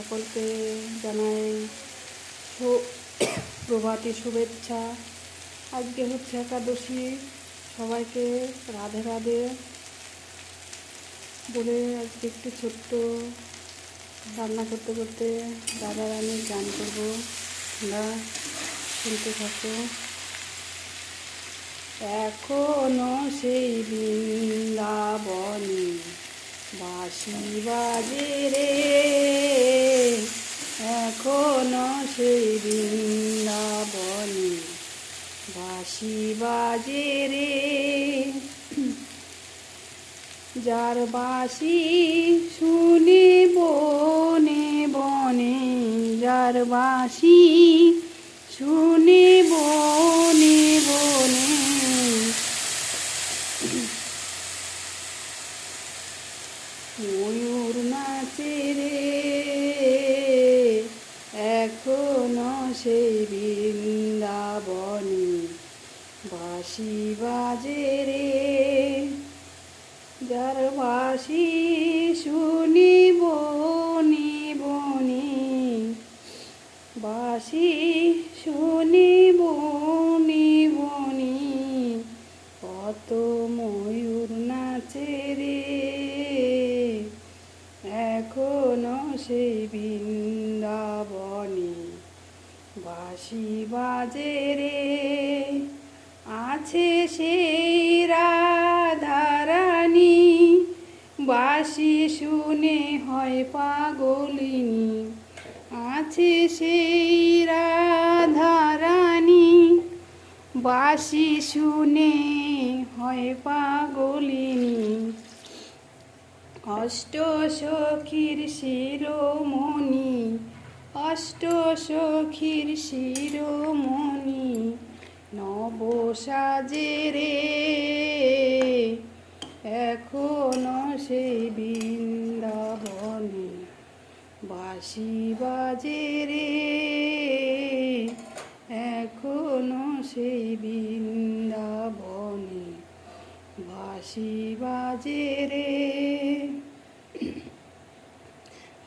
সকলকে জানাই প্রভাতী শুভেচ্ছা। আজকে হচ্ছে একাদশী। সবাইকে রাধে রাধে বলে আজকে একটু ছোট্ট রান্না করতে করতে দাদা রানি গান করব। তোমরা শুনতে থাকো। এখনও সেই বৃন্দাবনে বাসি বাজে রে এখনও সেই বৃন্দাবনে বাঁশি বাজে রে। যার বাঁশি শুনে বনে বনে, যার বাঁশি শুনে বনে বনে। ময়ূর নাচে রে এখনও সেই বৃন্দাবনে বাঁশি বাজে রে। যার বাসি শুনি বনি বনি বাসি শুনি বনি বনি কত ময়ূর নাচে রে। এখনও সেই বৃন্দাবনে বাঁশি বাজে রে। আছে সেই রাধারানী বাসি শুনে হয় পাগলিনী। আছে সেই রাধারানী, বাঁশি শুনে হয় পাগলিনী। অষ্ট সখীর শিরোমণি, অষ্ট সখীর শিরোমণি নব সাজে রে এখনও সেই বৃন্দাবনে বাঁশি বাজে রে এখনও সেই বৃন্দাবনে বাঁশি বাজে রে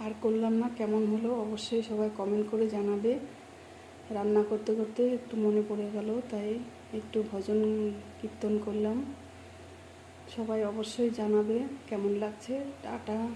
আর করলাম না, কেমন হলো? অবশ্যই সবাই কমেন্ট করে জানাবে। রান্না করতে করতে একটু মনে পড়ে গেল, তাই একটু ভজন কীর্তন করলাম। সবাই অবশ্যই জানাবে কেমন লাগছে, টাটা।